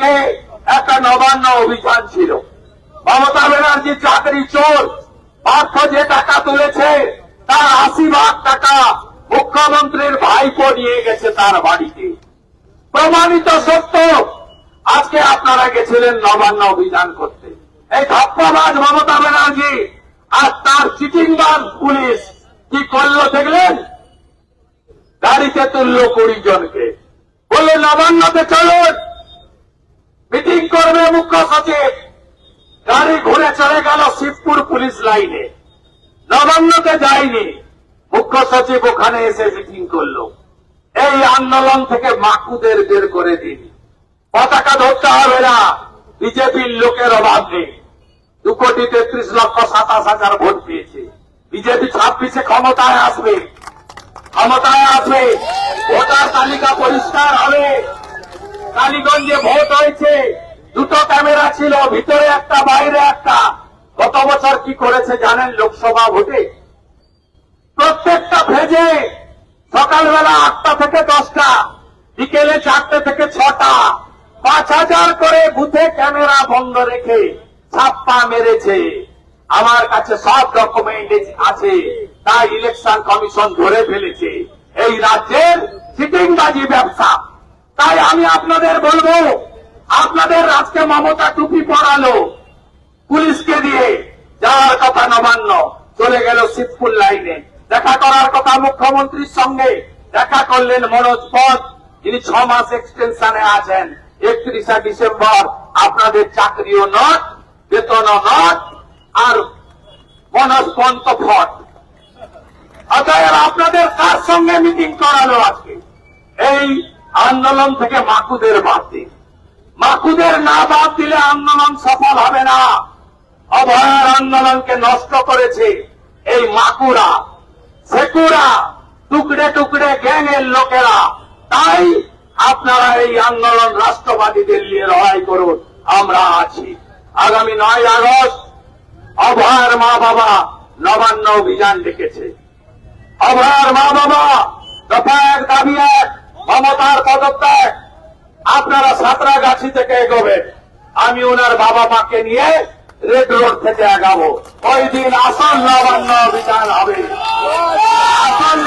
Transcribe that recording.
আজকে একটা নবান্ন অভিযান ছিল। মমতা ব্যানার্জি চাকরি চোর। পার্থ যে টাকা তুলেছে, তার আশি ভাগ টাকা মুখ্যমন্ত্রীর ভাইপো নিয়ে গেছে তার বাড়িতে। প্রমাণিত সত্য, আজকে আপনারা গেছিলেন নবান্ন অভিযান করতে। এই ধাপ্পাবাজ মমতা ব্যানার্জি আর তার চিটিংবাজ পুলিশ কি করল দেখলেন? গাড়িতে তুললো কুড়ি জনকে। বলল, নবান্নতে চলুন। মিটিং করবে মুখ্য সচিব। গাড়ি ঘুরে চলে গেল শিবপুর পুলিশ লাইনে। নবান্নতে যায়নি। মুখ্য সচিব ওখানে এসে মিটিং করল। এই আন্দোলন থেকে মাকুদের বের করে দিন। পতাকা ধরতে হবে না। বিজেপির লোকের অভাব নেই। দু কোটি তেত্রিশ লক্ষ সাতাশ হাজার ভোট পেয়েছে। বিজেপি ছাব্বিশে ক্ষমতায় আসবে। ক্ষমতায় আসবে। ভোটার তালিকা পরিষ্কার হবে। কালীগঞ্জে ভোট হয়েছে। দুটো ক্যামেরা ছিল, ভিতরে একটা, বাইরে একটা। গত বছর কি করেছে জানেন লোকসভা ভোটে? প্রত্যেকটা ভেজে সকালবেলা আটটা থেকে দশটা, বিকেলে চারটে থেকে ছটা, পাঁচ হাজার করে বুথে ক্যামেরা বন্ধ রেখে ছাপ্পা মেরেছে। আমার কাছে সব ডকুমেন্ট আছে, তাই ইলেকশন কমিশন ধরে ফেলেছে। এই রাজ্যের সিটিংবাজি ব্যবসা। আমি আপনাদের বলব, আপনাদের আজকে মমতা টুপি পরালো পুলিশকে দিয়ে। যাওয়ার কথা নবান্ন, চলে গেল শিবপুর লাইনে। দেখা করার কথা মুখ্যমন্ত্রীর সঙ্গে। দেখা করলেন মনোজ পথ, যিনি ছ মাস এক্সটেনশনে আছেন। একত্রিশে ডিসেম্বর আপনাদের চাকরিও নট, বেতনও নট, আর মনোজ পন্ত ফট। অতএব আপনাদের কার সঙ্গে মিটিং করালো আজকে? এই আন্দোলন থেকে মাকুদের বাদ দিন। মাকুদের না বাদ দিলে আন্দোলন সফল হবে না। অভয়ার আন্দোলনকে নষ্ট করেছে এই মাকুরা, সেকুরা, টুকরে টুকরে গ্যাংয়ের লোকেরা। তাই আপনারা এই আন্দোলন রাষ্ট্রবাদীদের নিয়ে লড়াই করুন, আমরা আছি। আগামী নয় আগস্ট অভয়ার মা বাবা নবান্ন অভিযান ডেকেছে। অভয়ার মা বাবা দফা এক দাবি এক মমতার পদত্যাগ আপনারা সাঁতরাগাছি থেকে এগোবে। আমি ওনার বাবা মাকে নিয়ে রেড রোড থেকে আগাবো। ওই দিন আসল নবান্ন অভিযান হবে। আসল